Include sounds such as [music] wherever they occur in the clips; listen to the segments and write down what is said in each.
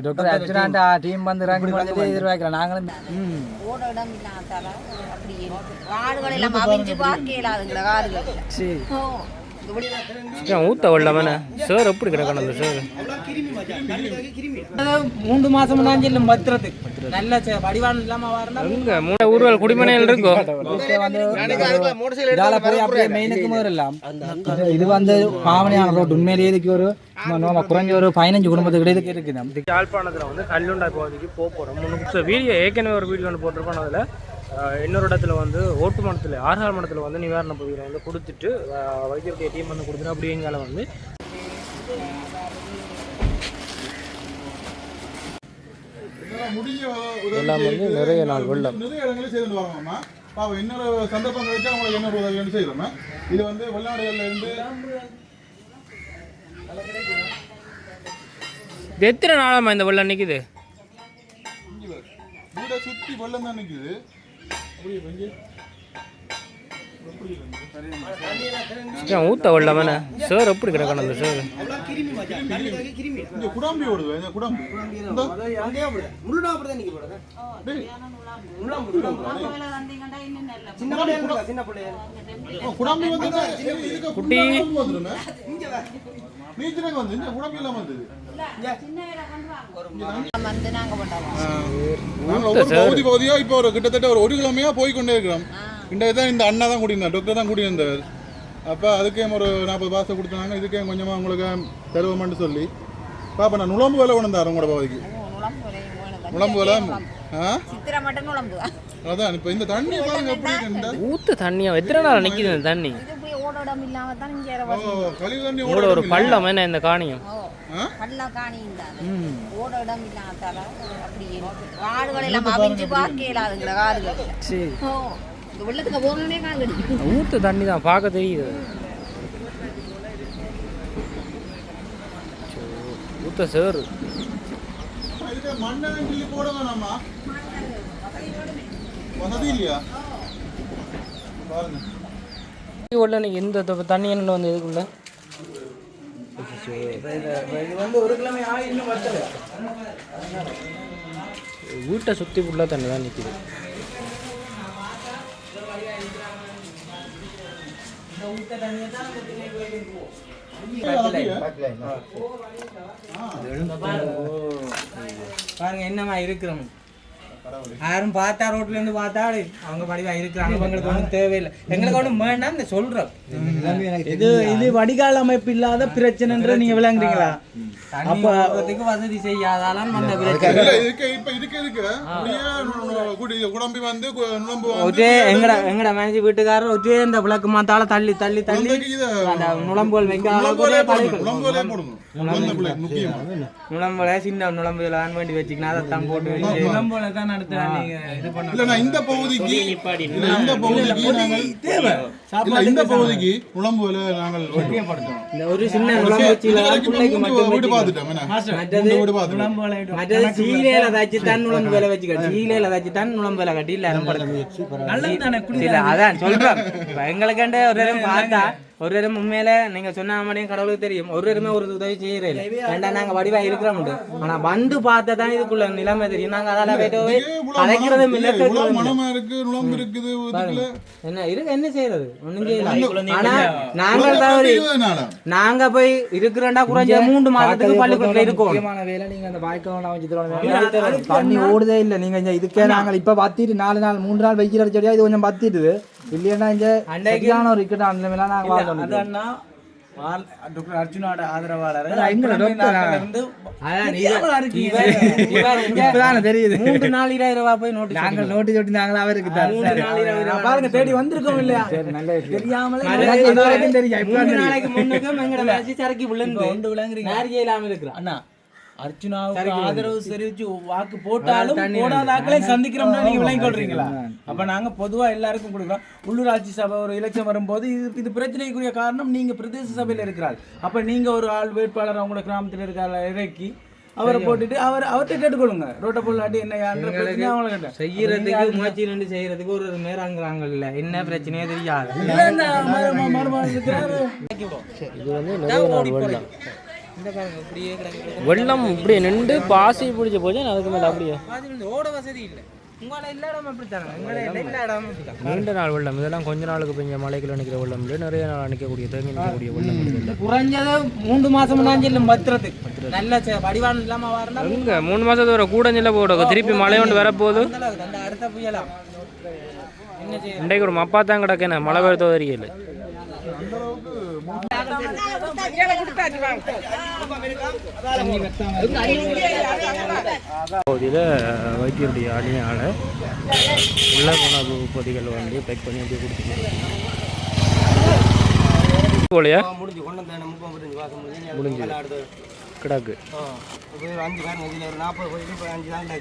Doctor அர்ச்சனாண்ட team வந்து run பண்ணி எதிர்பார்க்கலாம் நாங்களும் ஓட இடம் இல்லாதால அப்படி இருக்கு. காடுகள் எல்லாம் அவிஞ்சு பார்க்க காடுகள் சரி. ஊத்த விடலாமண்ணே சார் எப்படி கிடக்கணும் அந்த சார் மூன்று மாசம் தான் செல்லும் பத்திரத்து. நல்ல வடிவான இல்லாம வரணும் எங்க? மூணு ஊர்வல் குடிமனைகள் இருக்கும் இதால போய் அப்படியே மெயினுக்கு முதலாம் இது வந்து பாவனையான ரோட் உண்மையிலேயே இதுக்கு ஒரு நம்ம குறைஞ்ச ஒரு பதினஞ்சு குடும்பத்துக்கு இதுக்கு இருக்குது இந்த யாழ்ப்பாணத்தில் வந்து கல்லுண்டா பகுதிக்கு போக போகிறோம் முன்னு வீடியோ ஏற்கனவே ஒரு வீடியோ ஒன்று போட்டிருப்போம் அதில் இன்னொரு இடத்துல வந்து ஓட்டு மடத்தில் ஆறுகால் மடத்தில் வந்து நிவாரண பகுதியில் வந்து கொடுத்துட்டு அஹ், வைத்தியருக்கு ஏடிஎம் வந்து கொடுத்துட்டு அப்படிங்கால வந்து எல்லாம் வந்து நிறைய நாள் வெள்ளம். நிறைய இடங்களில் செய்து வாங்கம்மா. பாவம் இன்னொரு சந்தர்ப்பம் கிடைச்சா உங்களுக்கு இன்னொரு உதவி செய்கிறோம்மா இது வந்து வெளிநாடுகள்ல இருந்து எத்தனை நாளாம்மா இந்த வெள்ளம் நிற்குது வீடை சுற்றி வெள்ளம் தான் நிற்குது அப்படியே வெங்கி ஏன் ஊத்த விடலாமண்ணே சார் எப்படி கிடக்கணும் அந்த சார்? குடாம்பி ஓடுது? இந்த. குடாம்பி குடாம்பி குட்டி. கிட்டத்தட்ட ஒரு ஒரு கிழமையா போய் கொண்டே இருக்கிறோம். இந்த இதான் இந்த அண்ணா தான் கூட்டியிருந்தார் டாக்டர் தான் கூட்டியிருந்தார். அப்போ அதுக்கே ஒரு நாற்பது பாசம் கொடுத்தாங்க இதுக்கே கொஞ்சமாக உங்களுக்கு தருவோம்னு சொல்லி. பாப்பா நான் நுழம்பு வேலை கொண்டு வந்தார் உங்களோட பகுதிக்கு நுழம்பு வேலை ஆ? அதான் இப்போ இந்த தண்ணி பாருங்க எப்படி ஊத்து தண்ணியா எத்தனை நாள் நிற்குது இந்த தண்ணி? தான் உங்களோட ஒரு பள்ளம் என்ன இந்த காணியம்? ஓ ஆ? பல்ல காணி ஓட இடம் இல்லாதால அப்படி இருக்கு. காடுகள் எல்லாம் அவிஞ்சு பார்க்க இயலாதுங்கிற காடுகள் சரி ஊத்து தண்ணி தான் பார்க்க தெரியுது. ஊற்ற ஊத்த சார். இதுக்கு உள்ள எந்த தண்ணி என்ன வந்து இதுக்குள்ள வீட்டை சுற்றி ஃபுல்லாக தண்ணி தான் நிற்கிது பாருங்க என்னமா இருக்கிறோம். யாரும் பார்த்தா ரோட்ல இருந்து பார்த்தா அவங்க படிவா இருக்கிறாங்க அவங்களுக்கு ஒன்றும் தேவையில்லை எங்களுக்கு ஒன்றும் வேண்டாம் இந்த சொல்றோம் இது இது வடிகால் அமைப்பு இல்லாத பிரச்சனைன்ற நீங்க விளங்குறீங்களா அப்ப அதுக்கு வசதி செய்யாதாலாம் அந்த பிரச்சனை இதுக்கு இப்ப இதுக்கு இதுக்கு அப்படியே நு- நு- குடி குடம்பி வந்து கு- நுழம்பு வந்து ஒரே எங்கட எங்கட மேனேஜ் வீட்டுக்காரர் ஒரே இந்த விளக்கு மாத்தால தள்ளி தள்ளி தள்ளி அந்த நுழம்புகள் வைக்க நுழம்பு வேலையை போடணும் நுழம்பு வேலையை போடணும் குழந்தை பிள்ளை முக்கியமா நுழம்புல சின்ன நுழம்புல ஆன் பண்ணி வச்சுக்கணும் அதைத்தான் போட்டு வச்சு நுழம்புல தான் நடத்துறா நீங்க இது பண்ண இல்ல நான் இந்த பகுதிக்கு இந்த பகுதிக்கு இல்ல இந்த பகுதிக்கு நுழம்பு வேலை நாங்கள் இந்த ஒரு சின்ன நுழம்பு வச்சு பிள்ளைக்கு மட்டும் வீடு பார்த்துட்டோம்? மற்றது சீலையில தச்சு தான் நுழம்பு வேலை சீலையில தச்சு தான் வேலை கட்டி எல்லாரும் படுத்து. இல்ல அதான் சொல்றேன். [laughs] இப்ப எங்களுக்காண்ட ஒரு நேரம் பார்த்தா ஒரு நேரம் உண்மையில நீங்க சொன்ன மாதிரியும் கடவுளுக்கு தெரியும். ஒரு நேரமே ஒரு உதவி செய்யறேன் ஏண்டா நாங்க வடிவா இருக்கிறோம் ஆனா வந்து பார்த்தா தான் இதுக்குள்ள நிலைமை தெரியும். நாங்க அதால போயிட்டு என்ன இருக்கு என்ன செய்யறது? நாங்க போய் இருக்கிறோம்டா குறைஞ்ச மூன்று மாதத்துக்கு பள்ளிக்கூடத்துல இருக்கோம். முக்கியமான வேலை நீங்க அந்த வாய்க்கால் அமைச்சு தண்ணி ஓடுதே இல்லை. நீங்க இதுக்கே நாங்கள் இப்ப பத்திட்டு நாலு நாள் மூன்று நாள் வைக்கிற செடியா இது கொஞ்சம் பத்திட்டு இல்லையா இந்த சரியான ஒரு இக்கட்ட அந்த மாதிரி நாங்க டாக்டர் அர்ஜுனோட ஆதரவாளர் தெரியுது. மூன்று நாள் இருபது ரூபா போய் நோட்டீஸ் நாங்கள் நோட்டி தொட்டி நாங்கள் அவருக்கு பாருங்க தேடி வந்திருக்கோம் இல்லையா? தெரியாமலே தெரியும். நாளைக்கு முன்னுக்கும் எங்கட மேட்சி சரக்கு விழுந்து நேர்கே இல்லாம இருக்கிறான் அண்ணா அர்ச்சுனாவுக்கு ஆதரவு தெரிவிச்சு வாக்கு போட்டாலும் போடாத ஆக்களை சந்திக்கிறோம்னா நீங்க விளங்கி கொள்றீங்களா அப்ப நாங்க பொதுவா எல்லாருக்கும் கொடுக்குறோம். உள்ளூராட்சி சபை ஒரு எலெக்ஷன் வரும்போது இது இது பிரச்சனைக்குரிய காரணம் நீங்க பிரதேச சபையில இருக்கிறார் அப்ப நீங்க ஒரு ஆள் வேட்பாளர் அவங்களோட கிராமத்துல இருக்கிற இறக்கி அவரை போட்டுட்டு அவர் அவர்கிட்ட கேட்டுக்கொள்ளுங்க. ரோட்டை பொருளாட்டி என்ன யாருன்ற பிரச்சனை அவங்கள கேட்டேன் செய்யறதுக்கு முயற்சி நின்று செய்யறதுக்கு ஒரு நேரங்கிறாங்கல்ல என்ன பிரச்சனையே தெரியாது. இல்ல. இது வந்து வெள்ளம் இப்படியே நின்று பாசி பிடிச்சி போச்சு அதுக்கு மேலே அப்படியே. ஓட வசதி இல்லை. நீண்ட நாள் வெள்ளம் இதெல்லாம் கொஞ்ச நாளுக்கு பெஞ்ச மலைக்குள்ள நிற்கிற வெள்ளம் இல்லை நிறைய நாள் நிற்கக்கூடிய தேங்கி நிற்கக்கூடிய வெள்ளம் குறைஞ்சது மூன்று மாசம் தான் செல்லும் பத்திரத்துக்கு நல்ல வடிவானம் இல்லாம வரலாம் எங்க? மூணு மாசத்து வர கூடஞ்சில போட திருப்பி மழை ஒன்று வரப்போகுது. அடுத்த புயலாம் இன்றைக்கு ஒரு மப்பா தான் கிடக்கேன் மழை வருத்தோ தெரியல பகுதியில் வைத்தியருடைய அணியால் உள்ள உணவு பொதிகள் வந்து பேக் பண்ணி அப்படியே கொடுத்துருக்கோம் முடிஞ்சு. கிடக்கு.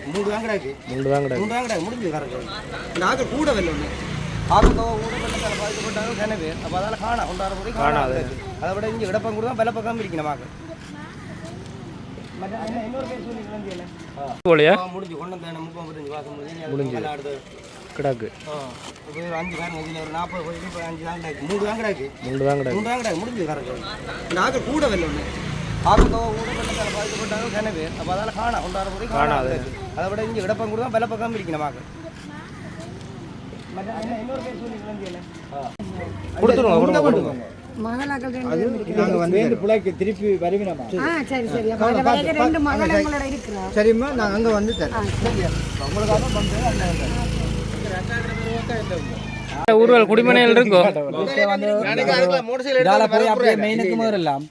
அஞ்சு தான் கிடக்கு. மூணு தான் கிடக்கு. முடிஞ்சு கூட ஒன்று ஆக்கத்தோ ஊட வெள்ளத்தால் பாதிக்கப்பட்டாங்க கன பேர் அப்போ அதால் காணா கொண்டாட போய் காணாது. அதை விட இங்கே இடப்பம் கூட தான் வெள்ள பக்கம் இல்லை போலையா? முடிஞ்சு. கொண்டு வந்தேன் முப்பத்தஞ்சு மாதம் முடிஞ்சு. அடுத்து கிடக்கு. அஞ்சு பேர் இதில் ஒரு நாற்பது போயிட்டு இப்போ அஞ்சு தான் கிடக்கு. மூணு தான் கிடக்கு. மூணு தான் கிடக்கு. மூணு தான் கிடக்கு. முடிஞ்சு கரெக்டு. இந்த ஆக்கள் கூட வெள்ள ஒன்று ஆக்கத்தோ ஊட வெள்ளத்தால் பாதிக்கப்பட்டாங்க கன பேர் அப்போ அதால் காணா கொண்டாட போய் காணாது. அதை விட இங்கே இடப்பம் கூட தான் வெள்ள பக்கம் இருக்கணும் ஆக்கள் மற்ற என்ன இன்னொரு பேர் சொல்லி இல்லை கொடுத்துருங்க கொடுங்க கொடுங்க மகளாக்கள் ரெண்டு வேண்டு பிள்ளைக்கு திருப்பி வருவினமா? ஆ சரி சரி. அப்ப அந்த வயது ரெண்டு மகள் எங்களோட இருக்கிறா சரிம்மா நான் அங்கே வந்து தரேன். ஊர்வல் குடிமனையில் இருக்கும். இதால போய் அப்படியே மெயினுக்கு முதலாம்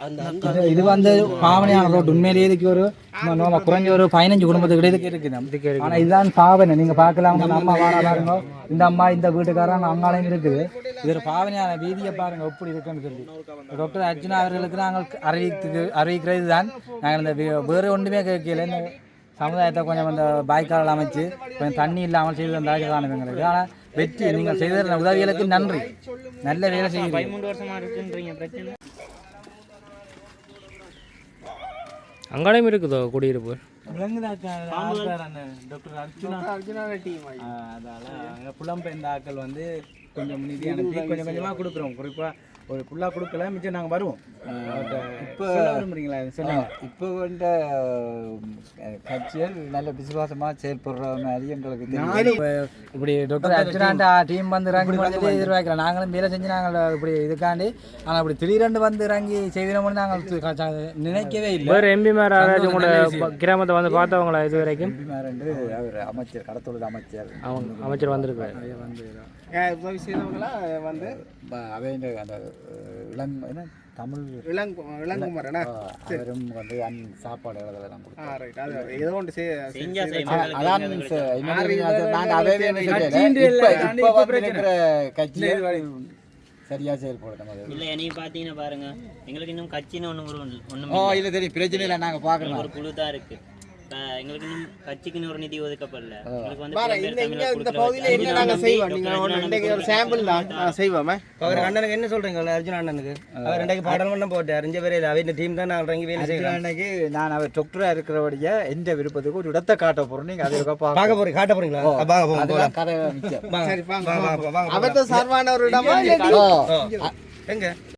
இது வந்து பாவனையான ரோட் உண்மையிலேயே இதுக்கு ஒரு நம்ம குறைஞ்ச ஒரு பதினஞ்சு குடும்பத்துக்கு இதுக்கு இருக்குது. ஆனா இதுதான் பாவனை நீங்க பாக்கலாம் நம்ம அம்மா வாரா பாருங்க. இந்த அம்மா இந்த வீட்டுக்காரங்க அங்காலையும் இருக்குது. இது ஒரு பாவனையான வீதியை பாருங்க எப்படி இருக்குன்னு சொல்லி. டாக்டர் அர்ஜுனா அவர்களுக்கு நாங்கள் அறிவித்து அறிவிக்கிறது தான் நாங்கள் இந்த வேறு ஒன்றுமே கேட்கல சமுதாயத்தை கொஞ்சம் அந்த பாய்க்கால் அமைச்சு கொஞ்சம் தண்ணி இல்லாமல் செய்து தந்தாச்சு தான் எங்களுக்கு. ஆனால் வெற்றி நீங்கள் செய்த உதவிகளுக்கு நன்றி. நல்ல வேலை செய்யுங்க பதிமூன்று வருஷமா இருக்குன்றீங்க பிரச்சனை. அங்காலையும் இருக்குதோ குடியிருப்பு? புலம்பெயர்ந்த ஆட்கள் வந்து கொஞ்சம் நிதி அனுப்பி கொஞ்சம் கொஞ்சமாக கொடுக்குறோம். குறிப்பாக ஒரு ஃபுல்லாக கொடுக்கல மிச்சம் நாங்கள் வருவோம். இப்போ விரும்புறீங்களா? சொல்லுங்க. இப்போ இந்த கட்சிகள் நல்ல விசுவாசமாக செயல்படுற மாதிரி எங்களுக்கு இப்படி டாக்டர் அர்ஜுனாண்ட டீம் வந்து இறங்கி முடிஞ்சது எதிர்பார்க்கலாம் நாங்களும் வேலை செஞ்சு நாங்கள் இப்படி இதுக்காண்டி ஆனால் இப்படி திடீரெண்டு வந்து இறங்கி செய்கிறோம்னு நாங்கள் நினைக்கவே இல்லை. வேறு எம்பி மேலே நல்ல விஷயம். கிராமத்தை வந்து பார்த்தவங்களா இது வரைக்கும்? ரெண்டு அவர் அமைச்சர் கடத்தொழில் அமைச்சர். அவங்க அமைச்சர் வந்திருக்காரு உதவி செய்தவங்களா? வந்து? ப- அவை இந்த அந்த இளங் என்ன? தமிழ். இளங் இளங்குமரனா ஆ, அவரும் வந்து சாப்பாடு அதெல்லாம் கொடுத்தார். ஏதோ ஒன்று அதான் நாங்க அதே. இருக்கிற சரியா செயல்படும் நமது இல்ல நீ பாத்தீங்கன்னா பாருங்க. எங்களுக்கு இன்னும் கட்சின்னு ஒண்ணு ஒண்ணும் ஓ இல்ல. தெரியும். பிரச்சனை இல்லை. நாங்க பாக்குறோம் ஒரு குழு தான் இருக்கு. இப்ப எங்களுக்கு இன்னும் கட்சிக்குன்னு ஒரு நிதி ஒதுக்கப்படல. எங்களுக்கு வந்து இந்த பகுதியில என்ன நாங்க செய்வோம்? நீங்க ஒரு சாம்பிள் தான் செய்வோமே? அவர் அண்ணனுக்கு என்ன சொல்றீங்க அர்ஜுன் அண்ணனுக்கு? அவர் ரெண்டாக்கு பாடம் பண்ண போட்டு அறிஞ்ச பேர் அவன் டீம் தான் நான் இறங்கி வேலை செய்யலாம் அன்னைக்கு நான் அவர் டாக்டரா இருக்கிறபடிய எந்த விருப்பத்துக்கு ஒரு இடத்தை காட்ட போறோம். நீங்க அதை பார்க்க போறீங்க காட்ட போறீங்களா. அவர்தான் சார்பான ஒரு இடமா எங்க?